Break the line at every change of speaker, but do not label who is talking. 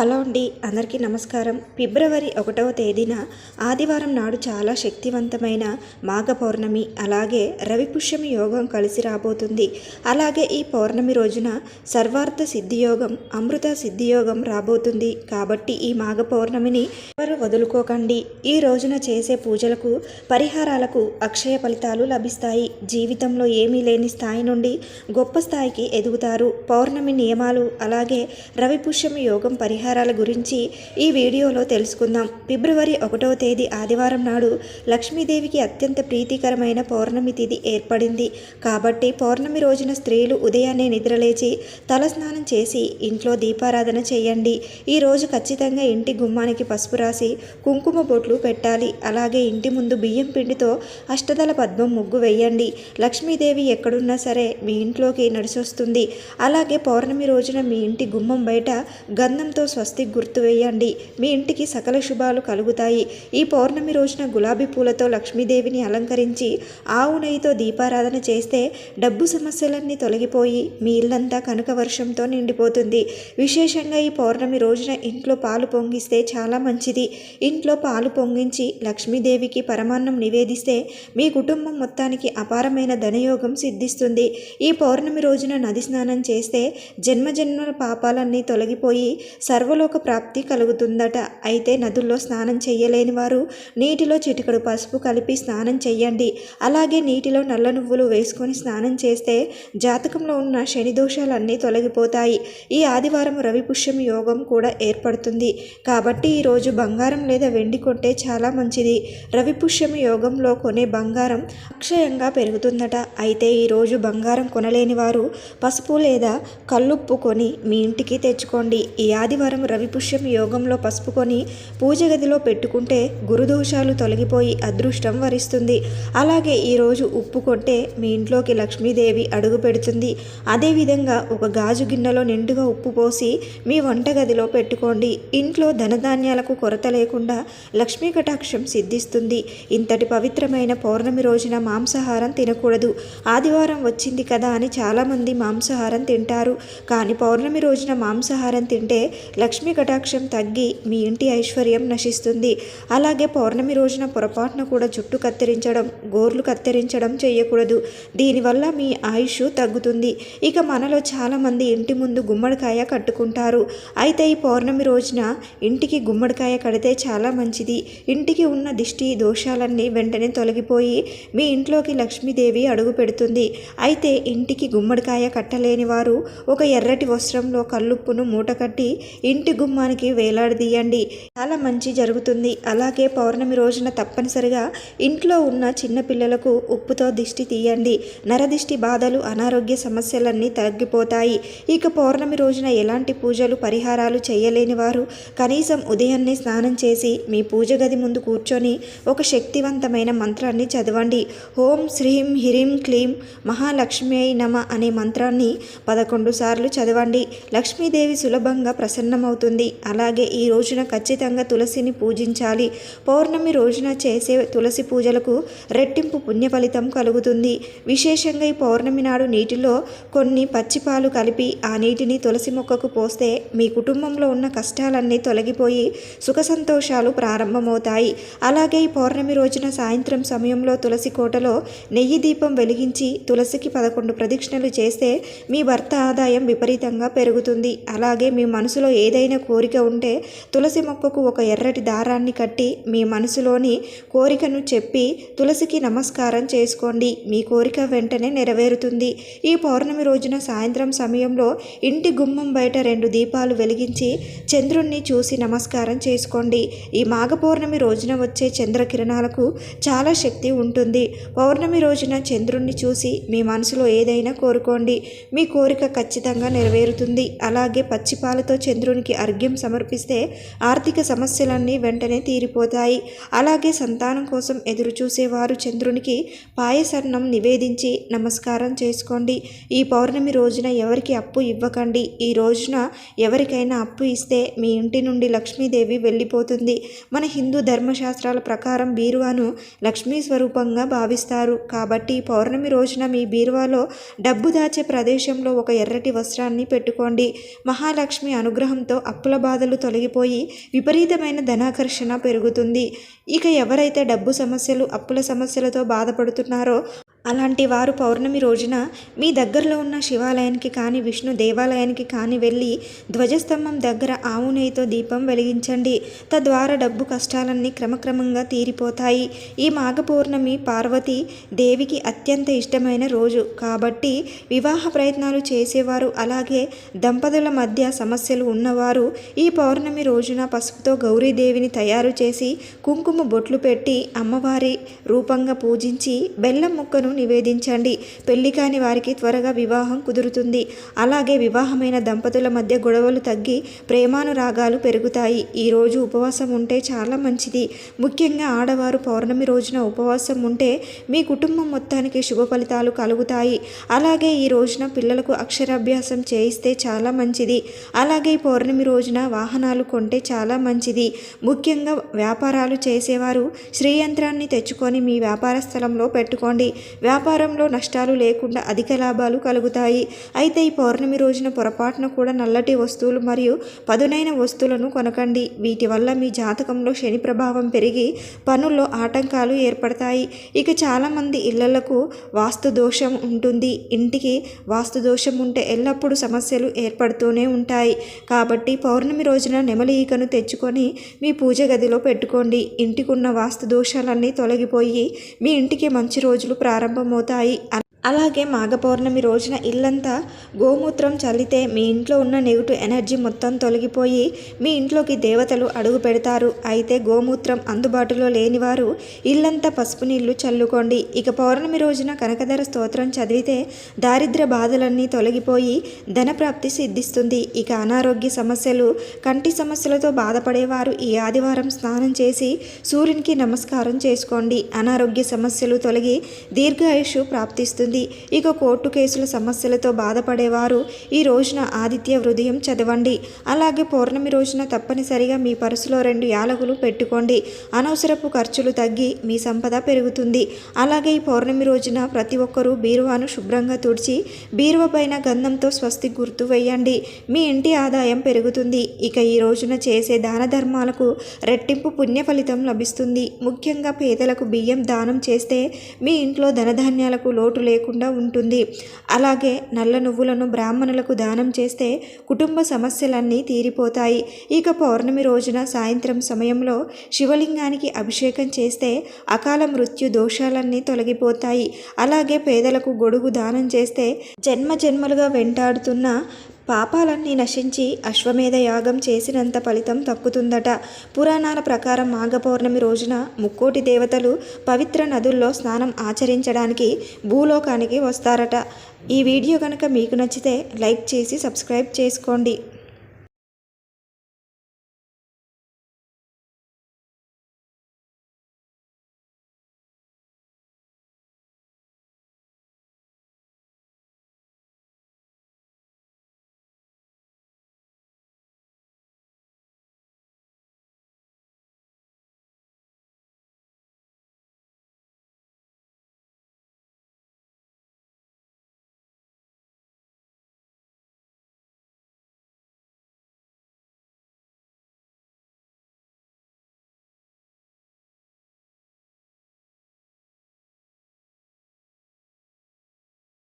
Hello అండి అందరికీ నమస్కారం. ఫిబ్రవరి ఒకటవ తేదీన ఆదివారం నాడు చాలా శక్తివంతమైన మాఘ పౌర్ణమి అలాగే రవిపుష్యమి యోగం కలిసి రాబోతుంది. అలాగే ఈ పౌర్ణమి రోజున సర్వార్థ సిద్ధియోగం అమృత సిద్ధియోగం రాబోతుంది. కాబట్టి ఈ మాఘ పౌర్ణమిని ఎవరు వదులుకోకండి. ఈ రోజున చేసే పూజలకు పరిహారాలకు అక్షయ ఫలితాలు లభిస్తాయి. జీవితంలో ఏమీ లేని స్థాయి నుండి గొప్ప స్థాయికి ఎదుగుతారు. పౌర్ణమి నియమాలు అలాగే రవిపుష్యమి యోగం పరిహారం పరిహారాల గురించి ఈ వీడియోలో తెలుసుకుందాం. ఫిబ్రవరి ఒకటవ తేదీ ఆదివారం నాడు లక్ష్మీదేవికి అత్యంత ప్రీతికరమైన పౌర్ణమి తిథి ఏర్పడింది. కాబట్టి పౌర్ణమి రోజున స్త్రీలు ఉదయాన్నే నిద్రలేచి తలస్నానం చేసి ఇంట్లో దీపారాధన చేయండి. ఈ రోజు ఖచ్చితంగా ఇంటి గుమ్మానికి పసుపు రాసి కుంకుమ బొట్లు పెట్టాలి. అలాగే ఇంటి ముందు బియ్యం పిండితో అష్టదల పద్మం ముగ్గు వేయండి. లక్ష్మీదేవి ఎక్కడున్నా సరే మీ ఇంట్లోకి నడిచొస్తుంది. అలాగే పౌర్ణమి రోజున మీ ఇంటి గుమ్మం బయట గంధంతో స్వస్తి గుర్తు వేయండి. మీ ఇంటికి సకల శుభాలు కలుగుతాయి. ఈ పౌర్ణమి రోజున గులాబీ పూలతో లక్ష్మీదేవిని అలంకరించి ఆవు నెయ్యితో దీపారాధన చేస్తే డబ్బు సమస్యలన్నీ తొలగిపోయి మీ ఇల్లంతా కనుక వర్షంతో నిండిపోతుంది. విశేషంగా ఈ పౌర్ణమి రోజున ఇంట్లో పాలు పొంగిస్తే చాలా మంచిది. ఇంట్లో పాలు పొంగించి లక్ష్మీదేవికి పరమాన్నం నివేదిస్తే మీ కుటుంబం మొత్తానికి అపారమైన ధనయోగం సిద్ధిస్తుంది. ఈ పౌర్ణమి రోజున నది స్నానం చేస్తే జన్మజన్మల పాపాలన్నీ తొలగిపోయి సర్వలోక ప్రాప్తి కలుగుతుందట. అయితే నదుల్లో స్నానం చేయలేని వారు నీటిలో చిటికడు పసుపు కలిపి స్నానం చేయండి అలాగే నీటిలో నల్ల నువ్వులు వేసుకొని స్నానం చేస్తే జాతకంలో ఉన్న శని దోషాలన్నీ తొలగిపోతాయి. ఈ ఆదివారం రవిపుష్యం యోగం కూడా ఏర్పడుతుంది. కాబట్టి ఈరోజు బంగారం లేదా వెండి కొంటే చాలా మంచిది. రవిపుష్యం యోగంలో కొనే బంగారం అక్షయంగా పెరుగుతుందట. అయితే ఈరోజు బంగారం కొనలేని వారు పసుపు లేదా కల్లుప్పు కొని మీ ఇంటికి తెచ్చుకోండి. ఈ ఆదివారం రవిపుష్యం యోగంలో పసుపు కొని పూజ గదిలో పెట్టుకుంటే గురుదోషాలు తొలగిపోయి అదృష్టం వరిస్తుంది. అలాగే ఈరోజు ఉప్పు కొంటే మీ ఇంట్లోకి లక్ష్మీదేవి అడుగు పెడుతుంది. అదేవిధంగా ఒక గాజు గిన్నెలో నిండుగా ఉప్పు పోసి మీ వంటగదిలో పెట్టుకోండి. ఇంట్లో ధనధాన్యాలకు కొరత లేకుండా లక్ష్మీ కటాక్షం సిద్ధిస్తుంది. ఇంతటి పవిత్రమైన పౌర్ణమి రోజున మాంసాహారం తినకూడదు. ఆదివారం వచ్చింది కదా అని చాలామంది మాంసాహారం తింటారు. కానీ పౌర్ణమి రోజున మాంసాహారం తింటే లక్ష్మీ కటాక్షం తగ్గి మీ ఇంటి ఐశ్వర్యం నశిస్తుంది. అలాగే పౌర్ణమి రోజున పొరపాటున కూడా జుట్టు కత్తిరించడం గోర్లు కత్తిరించడం చేయకూడదు. దీనివల్ల మీ ఆయుష్ తగ్గుతుంది. ఇక మనలో చాలామంది ఇంటి ముందు గుమ్మడికాయ కట్టుకుంటారు. అయితే ఈ పౌర్ణమి రోజున ఇంటికి గుమ్మడికాయ కడితే చాలా మంచిది. ఇంటికి ఉన్న దిష్టి దోషాలన్నీ వెంటనే తొలగిపోయి మీ ఇంట్లోకి లక్ష్మీదేవి అడుగు పెడుతుంది. అయితే ఇంటికి గుమ్మడికాయ కట్టలేని వారు ఒక ఎర్రటి వస్త్రంలో కల్లుప్పును మూట కట్టి ఇంటి గుమ్మానికి వేలాడదీయండి. చాలా మంచి జరుగుతుంది. అలాగే పౌర్ణమి రోజున తప్పనిసరిగా ఇంట్లో ఉన్న చిన్నపిల్లలకు ఉప్పుతో దిష్టి తీయండి. నరదిష్టి బాధలు అనారోగ్య సమస్యలన్నీ తగ్గిపోతాయి. ఇక పౌర్ణమి రోజున ఎలాంటి పూజలు పరిహారాలు చేయలేని వారు కనీసం ఉదయాన్నే స్నానం చేసి మీ పూజ గది ముందు కూర్చొని ఒక శక్తివంతమైన మంత్రాన్ని చదవండి. ఓం శ్రీం హ్రీం క్లీం మహాలక్ష్మి నమ అనే మంత్రాన్ని పదకొండు సార్లు చదవండి. లక్ష్మీదేవి సులభంగా అవుతుంది అలాగే ఈ రోజున ఖచ్చితంగా తులసిని పూజించాలి. పౌర్ణమి రోజున చేసే తులసి పూజలకు రెట్టింపు పుణ్య ఫలితం కలుగుతుంది. విశేషంగా ఈ పౌర్ణమి నాడు నీటిలో కొన్ని పచ్చిపాలు కలిపి ఆ నీటిని తులసి మొక్కకు పోస్తే మీ కుటుంబంలో ఉన్న కష్టాలన్నీ తొలగిపోయి సుఖ సంతోషాలు ప్రారంభమవుతాయి. అలాగే ఈ పౌర్ణమి రోజున సాయంత్రం సమయంలో తులసి కోటలో నెయ్యి దీపం వెలిగించి తులసికి పదకొండు ప్రదక్షిణలు చేస్తే మీ భర్త ఆదాయం విపరీతంగా పెరుగుతుంది. అలాగే మీ మనసులో ఏదైనా కోరిక ఉంటే తులసి మొక్కకు ఒక ఎర్రటి దారాన్ని కట్టి మీ మనసులోని కోరికను చెప్పి తులసికి నమస్కారం చేసుకోండి. మీ కోరిక వెంటనే నెరవేరుతుంది. ఈ పౌర్ణమి రోజున సాయంత్రం సమయంలో ఇంటి గుమ్మం బయట రెండు దీపాలు వెలిగించి చంద్రుణ్ణి చూసి నమస్కారం చేసుకోండి. ఈ మాఘ పౌర్ణమి రోజున వచ్చే చంద్రకిరణాలకు చాలా శక్తి ఉంటుంది. పౌర్ణమి రోజున చంద్రుణ్ణి చూసి మీ మనసులో ఏదైనా కోరుకోండి. మీ కోరిక ఖచ్చితంగా నెరవేరుతుంది. అలాగే పచ్చిపాలతో దేవునికి అర్ఘ్యం సమర్పిస్తే ఆర్థిక సమస్యలన్నీ వెంటనే తీరిపోతాయి. అలాగే సంతానం కోసం ఎదురుచూసేవారు చంద్రునికి పాయసన్నం నివేదించి నమస్కారం చేసుకోండి. ఈ పౌర్ణమి రోజున ఎవరికి అప్పు ఇవ్వకండి. ఈ రోజున ఎవరికైనా అప్పు ఇస్తే మీ ఇంటి నుండి లక్ష్మీదేవి వెళ్ళిపోతుంది. మన హిందూ ధర్మశాస్త్రాల ప్రకారం బీరువాను లక్ష్మీ స్వరూపంగా భావిస్తారు. కాబట్టి పౌర్ణమి రోజున మీ బీరువాలో డబ్బు దాచే ప్రదేశంలో ఒక ఎర్రటి వస్త్రాన్ని పెట్టుకోండి. మహాలక్ష్మి అనుగ్రహం అనుగ్రహంతో అప్పుల బాధలు తొలగిపోయి విపరీతమైన ధనాకర్షణ పెరుగుతుంది. ఇక ఎవరైతే డబ్బు సమస్యలు అప్పుల సమస్యలతో బాధపడుతున్నారో అలాంటి వారు పౌర్ణమి రోజున మీ దగ్గరలో ఉన్న శివాలయానికి కానీ విష్ణు దేవాలయానికి కానీ వెళ్ళి ధ్వజస్తంభం దగ్గర ఆవు నెయ్యితో దీపం వెలిగించండి. తద్వారా డబ్బు కష్టాలన్నీ క్రమక్రమంగా తీరిపోతాయి. ఈ మాఘ పౌర్ణమి పార్వతి దేవికి అత్యంత ఇష్టమైన రోజు. కాబట్టి వివాహ ప్రయత్నాలు చేసేవారు అలాగే దంపతుల మధ్య సమస్యలు ఉన్నవారు ఈ పౌర్ణమి రోజున పసుపుతో గౌరీదేవిని తయారు చేసి కుంకుమ బొట్లు పెట్టి అమ్మవారి రూపంగా పూజించి బెల్లం ముక్కను నివేదించండి. పెళ్ళి కాని వారికి త్వరగా వివాహం కుదురుతుంది. అలాగే వివాహమైన దంపతుల మధ్య గొడవలు తగ్గి ప్రేమానురాగాలు పెరుగుతాయి. ఈరోజు ఉపవాసం ఉంటే చాలా మంచిది. ముఖ్యంగా ఆడవారు పౌర్ణమి రోజున ఉపవాసం ఉంటే మీ కుటుంబం మొత్తానికి శుభ ఫలితాలు కలుగుతాయి. అలాగే ఈ రోజున పిల్లలకు అక్షరాభ్యాసం చేయిస్తే చాలా మంచిది. అలాగే ఈ పౌర్ణమి రోజున వాహనాలు కొంటే చాలా మంచిది. ముఖ్యంగా వ్యాపారాలు చేసేవారు శ్రీయంత్రాన్ని తెచ్చుకొని మీ వ్యాపార స్థలంలో పెట్టుకోండి. వ్యాపారంలో నష్టాలు లేకుండా అధిక లాభాలు కలుగుతాయి. అయితే ఈ పౌర్ణమి రోజున పొరపాటున కూడా నల్లటి వస్తువులు మరియు పదునైన వస్తువులను కొనకండి. వీటి వల్ల మీ జాతకంలో శని ప్రభావం పెరిగి పనుల్లో ఆటంకాలు ఏర్పడతాయి. ఇక చాలామంది ఇళ్ళకు వాస్తు దోషం ఉంటుంది. ఇంటికి వాస్తు దోషం ఉంటే ఎల్లప్పుడూ సమస్యలు ఏర్పడుతూనే ఉంటాయి. కాబట్టి కాబట్టి పౌర్ణమి రోజున నెమలి ఈకను తెచ్చుకొని మీ పూజ గదిలో పెట్టుకోండి. ఇంటికున్న వాస్తు దోషాలన్నీ తొలగిపోయి మీ ఇంటికి మంచి రోజులు ప్రారంభమవుతాయి. అలాగే మాఘ పౌర్ణమి రోజున ఇల్లంతా గోమూత్రం చల్లితే మీ ఇంట్లో ఉన్న నెగిటివ్ ఎనర్జీ మొత్తం తొలగిపోయి మీ ఇంట్లోకి దేవతలు అడుగు పెడతారు. అయితే గోమూత్రం అందుబాటులో లేనివారు ఇల్లంతా పసుపు నీళ్ళు చల్లుకోండి. ఇక పౌర్ణమి రోజున కనకధర స్తోత్రం చదివితే దారిద్ర బాధలన్నీ తొలగిపోయి ధనప్రాప్తి సిద్ధిస్తుంది. ఇక అనారోగ్య సమస్యలు కంటి సమస్యలతో బాధపడేవారు ఈ ఆదివారం స్నానం చేసి సూర్యునికి నమస్కారం చేసుకోండి. అనారోగ్య సమస్యలు తొలగి దీర్ఘాయుషు ప్రాప్తిస్తుంది. ఇక కోర్టు కేసుల సమస్యలతో బాధపడేవారు ఈ రోజున ఆదిత్య హృదయం చదవండి. అలాగే పౌర్ణమి రోజున తప్పనిసరిగా మీ పర్సులో రెండు యాలకులు పెట్టుకోండి. అనవసరపు ఖర్చులు తగ్గి మీ సంపద పెరుగుతుంది. అలాగే ఈ పౌర్ణమి రోజున ప్రతి ఒక్కరూ బీరువాను శుభ్రంగా తుడిచి బీరువ పైన గంధంతో స్వస్తి గుర్తు వేయండి. మీ ఇంటి ఆదాయం పెరుగుతుంది. ఇక ఈ రోజున చేసే దాన ధర్మాలకు రెట్టింపు పుణ్య ఫలితం లభిస్తుంది. ముఖ్యంగా పేదలకు బియ్యం దానం చేస్తే మీ ఇంట్లో ధనధాన్యాలకు లోటు లేకుండా ఉంటుంది. అలాగే నల్ల నువ్వులను బ్రాహ్మణులకు దానం చేస్తే కుటుంబ సమస్యలన్నీ తీరిపోతాయి. ఇక పౌర్ణమి రోజున సాయంత్రం సమయంలో శివలింగానికి అభిషేకం చేస్తే అకాల మృత్యు దోషాలన్నీ తొలగిపోతాయి. అలాగే పేదలకు గొడుగు దానం చేస్తే జన్మ జన్మలుగా వెంటాడుతున్న పాపాలన్నీ నశించి అశ్వమేధ యాగం చేసినంత ఫలితం తక్కుతుందట. పురాణాల ప్రకారం మాఘ పౌర్ణమి రోజున ముక్కోటి దేవతలు పవిత్ర నదుల్లో స్నానం ఆచరించడానికి భూలోకానికి వస్తారట. ఈ వీడియో కనుక మీకు నచ్చితే లైక్ చేసి సబ్స్క్రైబ్ చేసుకోండి.